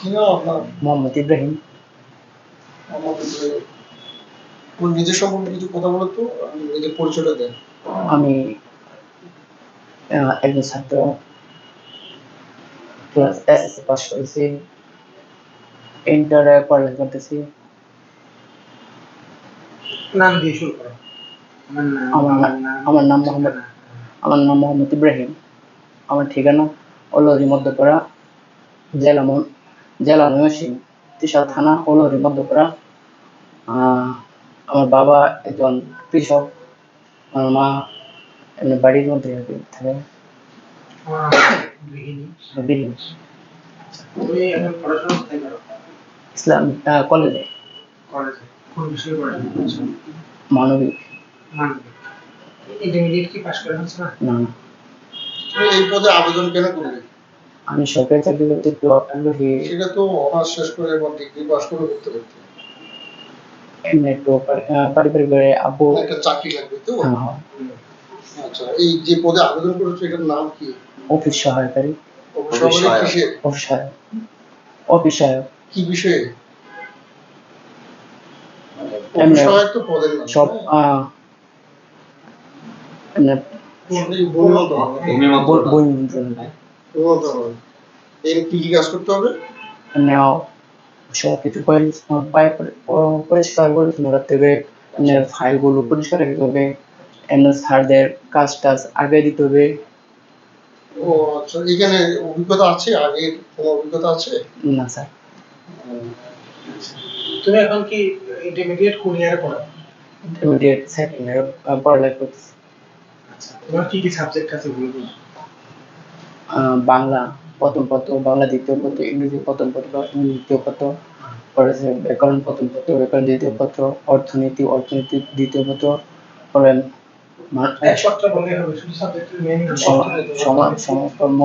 কি নাম আপনার মোহাম্মদ ইব্রাহিম। আমার নিজের সম্পর্কে কিছু কথা বলো তো নিজের পরিচয়টা দেন আমি একজন ছাত্র। ক্লাস এস পাস করেছি। ইন্টারে পড়ালেখা করতেছি। নাম দিয়ে শুরু করো। আমার নাম আমার নাম- আমার নাম মোহাম্মদ আমার নাম মোহাম্মদ ইব্রাহিম। আমার ঠিকানা অলহরি মধ্যপাড়া জেলা মন- জেলা ময়মনসিংহ ত্রিশাল থানা অলহরি মধ্যপাড়া আহ, আমার বাবা একজন কৃষক আমার মা এমনি বাড়ির মধ্যে থাকে। করো ইসলাম আহ, কলেজে। কলেজে কোন বিষয়ে পড়াশোনা মানবিক। মানবিক ইন্টারমিডিয়েট কি পাশ করে হচ্ছে না? না না। তুমি এই পদে আবেদন কেন করলে আমি সরকারি চাকরি করতে একটু সেটা তো অনার্স শেষ করে এবং ডিগ্রি পাস করে করতে পারতে এমনি একটু পারিবারিক ভাবে আব্বু একটা চাকরি লাগবে তো? হ্যাঁ, হ্যাঁ, আচ্ছা এই যে পদে আবেদন করেছ এটার নাম কি? অফিস সহায়কারী। অফিস সহায়ক। অফিস সহায়ক। কি বিষয়ে? এমনি সহায়ক তো পদের নাম সব আহ, এমনি বললাম বই- বই মন্ত্রণালয় এর কি কি কাজ করতে হবে? এমনি সব কিছু পরিষ্কার পরিচ্ছন্ন রাখতে হবে। ফাইলগুলো পরিষ্কার রাখতে হবে। এমনি স্যারদের কাজ টাজ আগে দিতে হবে। ও আচ্ছা এখানে অভিজ্ঞতা আছে? আগের কোনো অভিজ্ঞতা আছে? না স্যার। তুমি এখন কি ইন্টারমিডিয়েট কোন ইয়ারে পড়ো? ইমিডিয়েট সেকেন্ড ইয়ার পড়ালেখা আচ্ছা তোমার কি কি সাবজেক্ট আছে বলব বাংলা প্রথম পত্র বাংলা দ্বিতীয় পত্র ইংরেজি প্রথম পত্র ইংরেজি দ্বিতীয় পত্র পরে ব্যাকরণ প্রথম পত্র ব্যাকরণ দ্বিতীয় পত্র অর্থনীতি অর্থনীতি দ্বিতীয় পত্র পরে সমাজকর্ম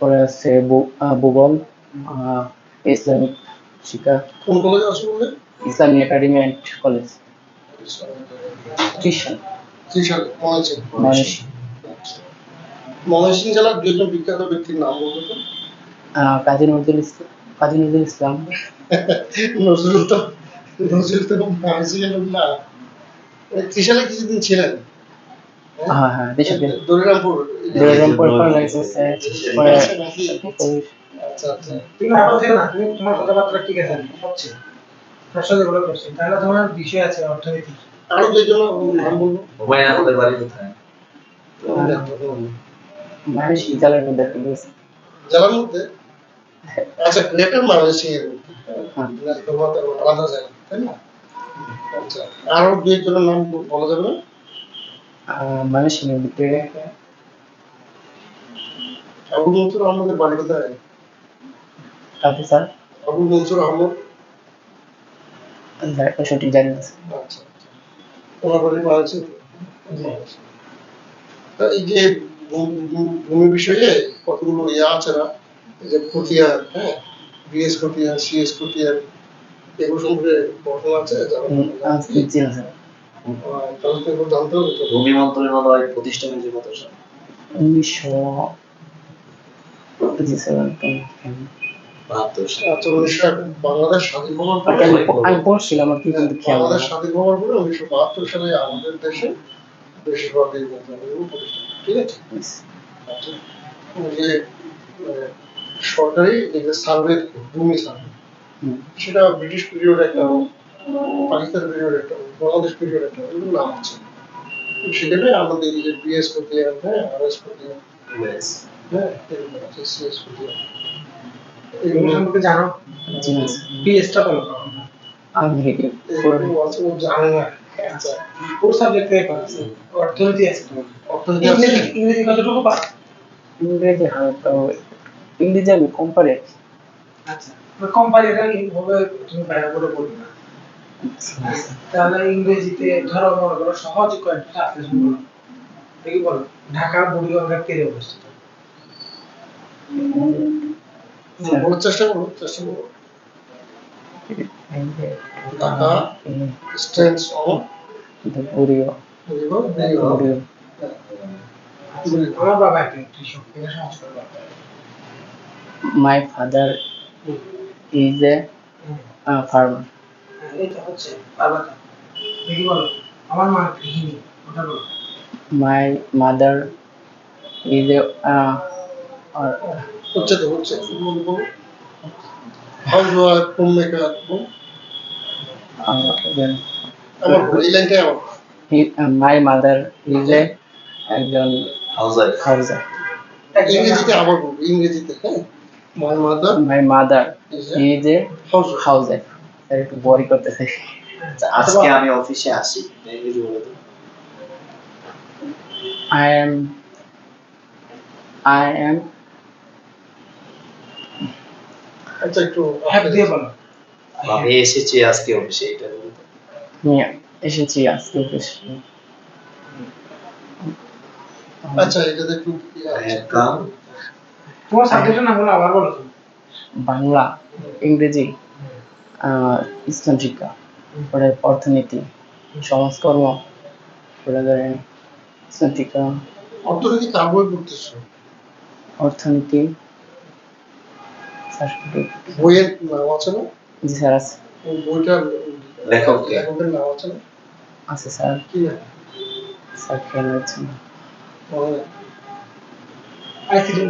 পরে আহ, ভূগোল ইসলামিক শিক্ষা। কোন কলেজে আছে Islami academy and college. Trishal. Mymensingh মানুষ ময়মনসিংহ জেলার দুজন বিখ্যাত ব্যক্তির নাম বলতো কাজী নজরুল ইসলাম কাজী নজরুল ইসলাম। নজরুল তো নজরুল তো ময়মনসিংহের না। ত্রিশালে কিছুদিন ছিলেন। হ্যাঁ? হ্যাঁ দরিরামপুর আচ্ছা আচ্ছা। তুমি তোমার কথাবার্তা ঠিক আছে হচ্ছে তাহলে তোমার বিষয় আছে অর্থনীতি। আরও দুইজন নাম বলব হুমায়ুন আহমেদের বাড়ি কোথায়? মানুষ জেলার মধ্যে একটা গেছে জেলার মধ্যে? আচ্ছা গ্রেটার ময়মনসিংহের মধ্যে। না, তোমাদের আলাদা জায়গা তাই না? আচ্ছা আরও দুই একজনের নাম বলা যাবে না? আহ, ভিতরে আবুল মনসুর আহমদের বাড়ি কোথায়? তারপর স্যার? আবুল মনসুর আহমদ। একটা সঠিক জানি না আচ্ছা আচ্ছা। ওনার বাড়ি আছে এই যে ভূমি বিষয়ে কতগুলো ইয়ে আছে না? এই যে খতিয়ান হ্যাঁ? বিএস খতিয়ান সিএস খতিয়ান এগুলো সম্পর্কে পড়াশোনা আছে? জানা- উম, আজ কি ছিল স্যার আহ, তাহলে তো এগুলো জানতে হবে ভূমি মন্ত্রণালয় প্রতিষ্ঠা হয়েছে কত সালে? উনিশশো জি স্যার বাহাত্তর সালে। আচ্ছা বাংলাদেশ স্বাধীন হওয়ার পরে আমি আমি পড়ছিলাম আর কি কিন্তু বাংলাদেশ স্বাধীন হওয়ার পরে উনিশশো বাহাত্তর সালে আমাদের দেশে বেশিরভাগ এই মন্ত্রণালয়গুলো প্রতিষ্ঠা। ঠিক আছে আচ্ছা। যে সরকারি সার্ভে ভূমি সার্ভে সেটা ব্রিটিশ পিরিয়ড একটা পাকিস্তান পিরিয়ড একটা বাংলাদেশ পিরিয়ড একটা এগুলো নাম আছে। সেখানে আমাদের এই যে বিএস খতিয়ান হ্যাঁ আর এস খতিয়ান হ্যাঁ আছে সিএস এগুলো সম্পর্কে জানো বলো আমি জানে না। কোন সাবজেক্ট থেকে অর্থনীতি আছে অর্থনীতি ইংরেজি ইংরেজি কতটুকু পাস? ইংরেজি হালকা ইংরেজি আমি কম পারি। আর কি। আচ্ছা কোম্পানিটা এইভাবে তুমি বাইরে করে বলবে না। তাহলে ইংরেজিতে ধরো মনে করো সহজ কয়েকটা ট্রান্সলেশন বলো দেখি বলো? ঢাকা বুড়িগঙ্গার তীরে অবস্থিত? বলার চেষ্টা করো চেষ্টা করো। রিভার রিভার উড়িও আমার বাবা একটা কৃষক এটা সহজ করে বলো। My father is a farmer হ্যাঁ, এই মাই মাদার ইজ এ একজন হাউজার ইংরেজিতে আবার বলব ইংরেজিতে হ্যাঁ? My mother my mother is a housewife একটু বড়ি করতেছে আজকে আমি অফিসে আসি। I am I am আচ্ছা একটু হ্যাঁ দিয়ে বলো। আমি এসেছি আজকে অফিসে এটা তো। এসেছি আজকে অফিসে। আচ্ছা এটাতে একটু ইয়ে হ্যাঁ কাম তোমার সাবজেক্টের নাম বলো আবার বলো বাংলা ইংরেজি আহ, ইসলাম শিক্ষা পরে অর্থনীতি সমাজকর্ম পরে ধরেন ইসলাম শিক্ষা। অর্থনীতি কার বই পড়তেছো? অর্থনীতি বইয়ের নাম আছে না? জি স্যার আছে। বইটার লেখক কে? লেখকের নাম আছে না? আছে স্যার। কি নাম? স্যার খেয়াল রাখছেন মনে নেই।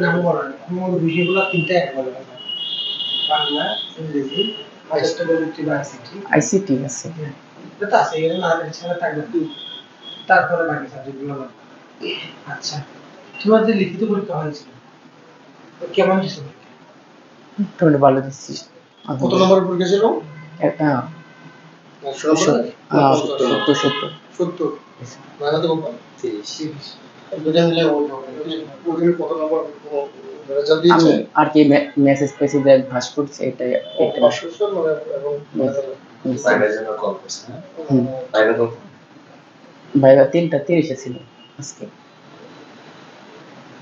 নাম বলো না বিষয়গুলো তিনটা এক বলে বাংলা ইংরেজি আইসিটি প্রযুক্তি বা আইসিটি আইসিটি আছে। এটা আছে এখানে না এছাড়া থাকবে তারপরে বাকি সাবজেক্টগুলো আচ্ছা। তোমার যে লিখিত পরীক্ষা হয়েছিল তো কেমন হয়েছিল ভালো দিচ্ছিস। কত নম্বরের পরীক্ষা ছিল। সত্তর। সত্তর। সত্তর আর কি মেসেজ পেয়েছি যে ভাস করছে এটা পাঁচশো মানে ভাইবা তিনটা তিরিশে ছিল আজকে।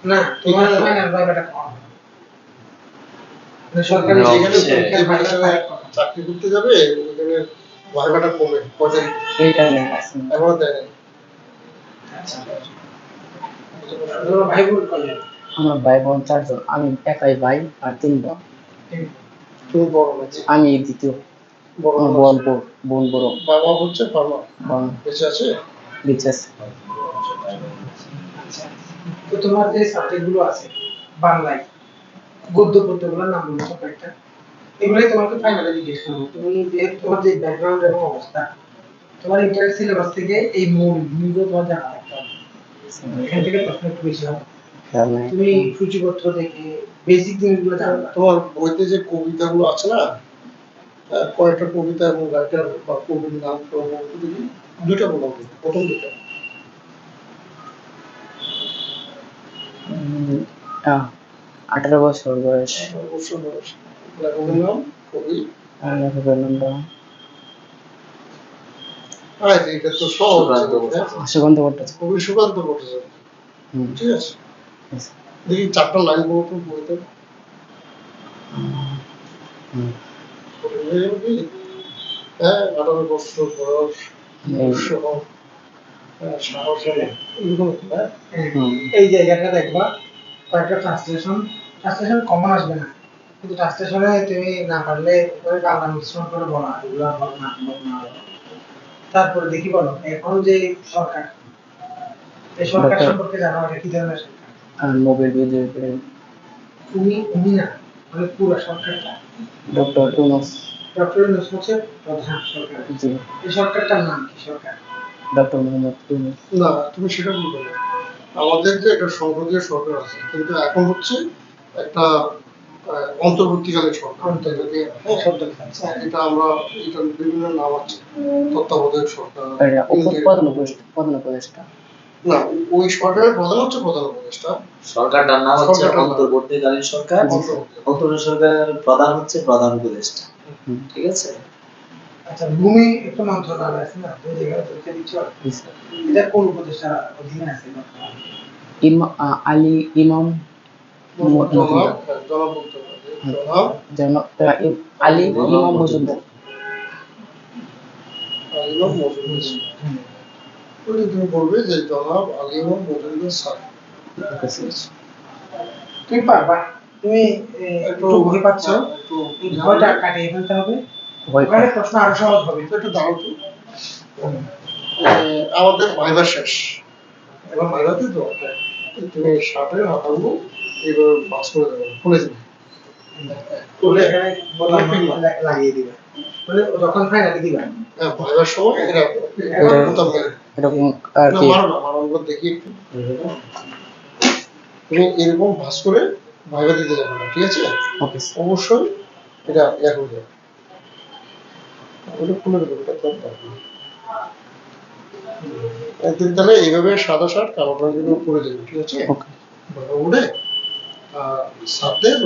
না তোমার ফাইনাল ভাইবাটা কম মানে সরকারি যেখানে পরীক্ষার ভাইবাটা চাকরি করতে যাবে ওখানে ভাইবাটা কমে পঁয়তাল্লিশ এইটা নিয়ে আসছি দেয় নাই। ভাই বোন কলেজ আমরা ভাই বোন চারজন আমি একাই ভাই আর তিন বোন। আমি দ্বিতীয়। বড় বোন বড় বোন বড়। বাবা হচ্ছে ফার্মা বোন বেঁচে আছে? তো তোমার যে সাবজেক্টগুলো আছে বাংলায় গদ্য পদ্যগুলোর নাম বলো তো কয়েকটা এগুলোই তোমাকে ফাইনালে জিজ্ঞেস করব। তুমি যে তোমার যে ব্যাকগ্রাউন্ড এবং অবস্থা তোমার ইন্টার সিলেবাস থেকে এই মূল ভূমিগুলো তোমার জানা থাকতে হবে। এখান থেকে প্রশ্ন একটু বেশি হবে। তুমি সূচিপত্র থেকে বেসিক জিনিসগুলো জানবা তোমার বইতে যে কবিতাগুলো আছে না কয়েকটা কবিতা এবং রাইটার বা কবির নাম দেখি বলো প্রথম দুটা উম, আহ, আঠারো বছর বয়স। নামটা হ্যাঁ সুকান্ত হ্যাঁ? ভট্টাচার্য সুকান্ত ভট্টাচার্য ঠিক আছে। দেখি চারটা লাইন বলো বইতে। হ্যাঁ আঠারো বছর বয়স। এই। জায়গাটা দেখবা কয়েকটা ট্রান্সলেশন ট্রান্সলেশন কমন আসবে না। কিন্তু ট্রান্সলেশনে তুমি না পারলে ওই বাংলা মিশ্রণ করে বলা এগুলো না। তারপরে দেখি বলো এখন যে সরকার এই সরকার সম্পর্কে জানো এটা কি ধরনের সরকার? আর নোবেল বিজয়ী তুমি তুমি না মানে পুরো সরকারটা। ডক্টর ইউনুস ডক্টর ইউনূস হচ্ছে প্রধান সরকার। জি। এই সরকারটার নাম কি সরকার? ডক্টর মোহাম্মদ ইউনুস না তুমি সেটা বলবে না আমাদের যে একটা সংসদীয় সরকার আছে কিন্তু এখন হচ্ছে একটা অন্তর্বর্তীকালীন সরকার। হ্যাঁ, এটা আমরা এটা বিভিন্ন নাম আছে তত্ত্বাবধায়ক সরকার। উপদেষ্টা। না ওই সরকারের প্রধান হচ্ছে প্রধান উপদেষ্টা। সরকারটার নাম হচ্ছে অন্তর্বর্তীকালীন সরকার। অন্তর্বর্তী। অন্তর্বর্তী সরকারের প্রধান হচ্ছে প্রধান উপদেষ্টা। ঠিক আছে? আচ্ছা ভূমি একটা মন্ত্রণালয় আছে না? তুমি যেখানে পরীক্ষা দিচ্ছ জি স্যার। এটা কোন উপদেষ্টার অধীনে আছে বর্তমানে? ইমা আলী ইমাম আলী ইমাম মজুমদার। আলিমা মজুমদার ওটা তুমি বলবে যে জনাব আলিমা মজুমদার স্যার তুমি পারবা তুমি একটু ভয় পাচ্ছ। ভয়টা কাটিয়ে ফেলতে হবে ওখানে প্রশ্ন আরও সহজ হবে একটু দাঁড়াও তো আমাদের ভাইবা শেষ। এবার ভাইবাতে তো তুমি শার্টের হাতাগুলো এইভাবে বাস করে দেবে খুলে দেবে। লাগিয়ে দিবে। যখন ফাইনালি দিবা। হ্যাঁ, ভাইবার সময় এরা এরা বোতাম মেরে এরকম আর কি? মারো না মারো আমরা দেখি তুমি এরকম ভাস করে ভাইবা দিতে যাবে না ঠিক আছে? অবশ্যই এটা ইয়া করে দেবে ওটা খুলে দেবে ওটা একদিন তাহলে এইভাবে সাদা শার্ট কালো রঙের করে দেবে ঠিক আছে? ওকে।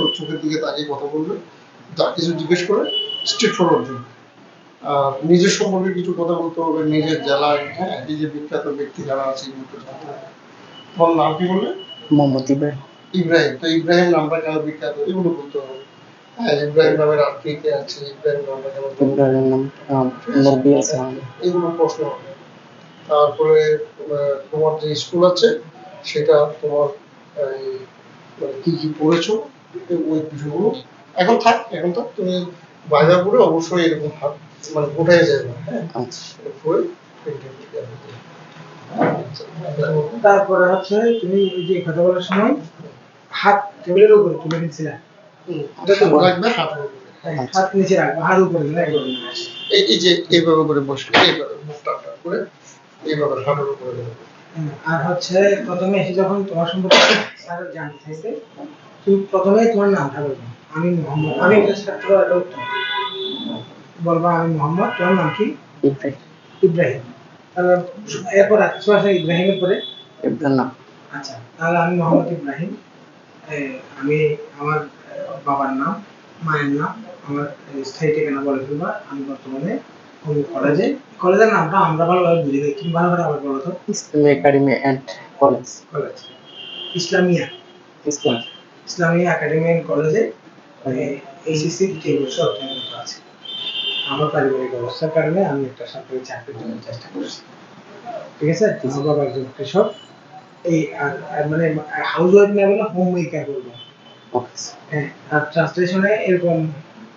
ওর চোখের দিকে তাকিয়ে কথা বলবে। যা কিছু জিজ্ঞেস করে স্ট্রিট ফরওয়ার্ড দিবে নিজের সম্পর্কে কিছু কথা বলতে হবে নিজের জেলায় হ্যাঁ এই যে বিখ্যাত ব্যক্তি যারা আছে তোমার নাম কি বললে? মোহাম্মদ ইব্রাহিম। ইব্রাহিম। তো ইব্রাহিম নামটা কেন বিখ্যাত এগুলো বলতে হবে। হ্যাঁ ইব্রাহিম নামের আছে? ইব্রাহিম নামটা কেন ইব্রাহিম নাম নবী আছে এগুলো প্রশ্ন হবে। তারপরে তোমার যে স্কুল আছে সেটা তোমার কি কি পড়েছো এই- ওই বিষয়গুলো এখন থাক এখন থাক তুমি বাইরে পড়ে অবশ্যই এরকম হাত মানে গোটায় যাবে না, হ্যাঁ? আচ্ছা। আচ্ছা, তারপরে হচ্ছে তুমি ওই যে কথা বলার সময় হাত টেবিলের উপরে তুলে নিচ্ছিলে হুম, এটা তো রাখবে হাতের হাত নিচে রাখবে হাত উপরে দিলে একদম এই এই যে এইভাবে করে বসে এইভাবে মুখটা করে এইভাবে হাঁটুর উপরে হ্যাঁ, আর হচ্ছে প্রথমে এসে যখন তোমার সম্পর্কে স্যার জানতে চাইছে তুমি প্রথমে তোমার নামটা বলবে। আমি মোহাম্মদ আমি একটা ছাত্র উত্তম। বলবা আমি মোহাম্মদ তোমার নাম কি? ইব্রাহিম। তাহলে এরপর আর কিছু আছে ইব্রাহিমের পরে? ইব্রাহিম। আচ্ছা তাহলে আমি মোহাম্মদ ইব্রাহিম। আমি আমার বাবার নাম মায়ের নাম আমার স্থায়ী ঠিকানা বলে ফেলবা আমি বর্তমানে কলেজে কলেজের নামটা আমরা ভালোভাবে বুঝি নাই তুমি ভালো করে আবার বলো তো। Islami academy and college. College. Islamia. Islam. Islamia academy and কলেজে এইচএসসি তিন বছর অধ্যয়ন আছে। আমার পারিবারিক অবস্থার কারণে আমি একটা সরকারি চাকরির জন্য চেষ্টা করছি। ঠিক আছে? আমার বাবা একজন কৃষক। এই মানে হাউস ওয়াইফ না বলে হোম মেকার বলব হ্যাঁ আর ট্রান্সলেশনে এরকম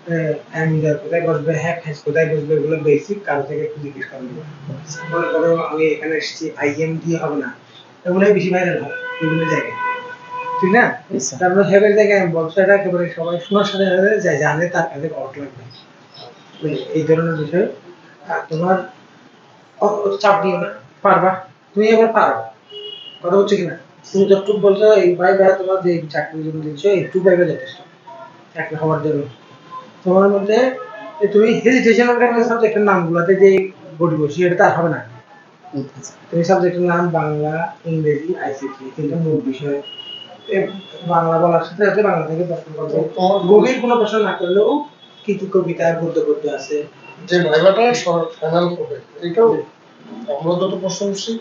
কোথায় বসবে হ্যাক হ্যাস কোথায় বসবে এগুলো বেসিক কারও থেকে একটু জিজ্ঞেস করে নেব মনে করো আমি এখানে এসেছি আইএম দিয়ে হবে না। এগুলোই বেশি ভাইরাল হয় বিভিন্ন জায়গায়। ঠিক না? তারপরে জায়গায় ব্যবসাটা একেবারে সবাই শোনার সাথে সাথে জানে তার কাছে অট লাগবে। এই- ধরনের বিষয়। আর তোমার চাপ দিও না। পারবা? তুমি এবার পারো। কথা হচ্ছে কিনা? তুমি যতটুকু বলছো এই ভাই ভাই তোমার যে চাকরির জন্য দিচ্ছ একটু পাইবে যথেষ্ট চাকরি হওয়ার জন্য। তোমার মধ্যে তুমি হেজিটেশন সাবজেক্টের নামগুলোতে যে বডি বসি এটা তার হবে না। তুমি সাবজেক্টের নাম বাংলা ইংরেজি আইসিটি তিনটা মূল বিষয়। বাংলা বলার সাথে সাথে বাংলা থেকে প্রশ্ন করবে। গভীর কোনো প্রশ্ন না করলেও কিছু কবিতা গদ্য গদ্য আছে। যে ভাইবাটা ফাইনাল করবে এটাও আমরা যত প্রশ্ন করছি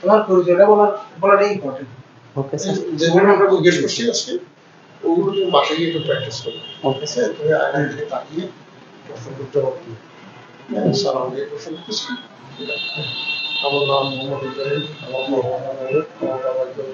তোমার পরিচয়টা বলার বলাটাই ইম্পর্টেন্ট ওকে স্যার যেগুলো আমরা জিজ্ঞেস করছি আজকে ওগুলো তুমি বাসায় গিয়ে একটু প্র্যাকটিস করবে ওকে স্যার তুমি আয়নার দিকে তাকিয়ে প্রশ্নগুলোর জবাব দিবে স্যার আমাকে প্রশ্ন করতেছি। আমার নাম মোহাম্মদ ইব্রাহিম আমার বাবা আমার বাবা একজন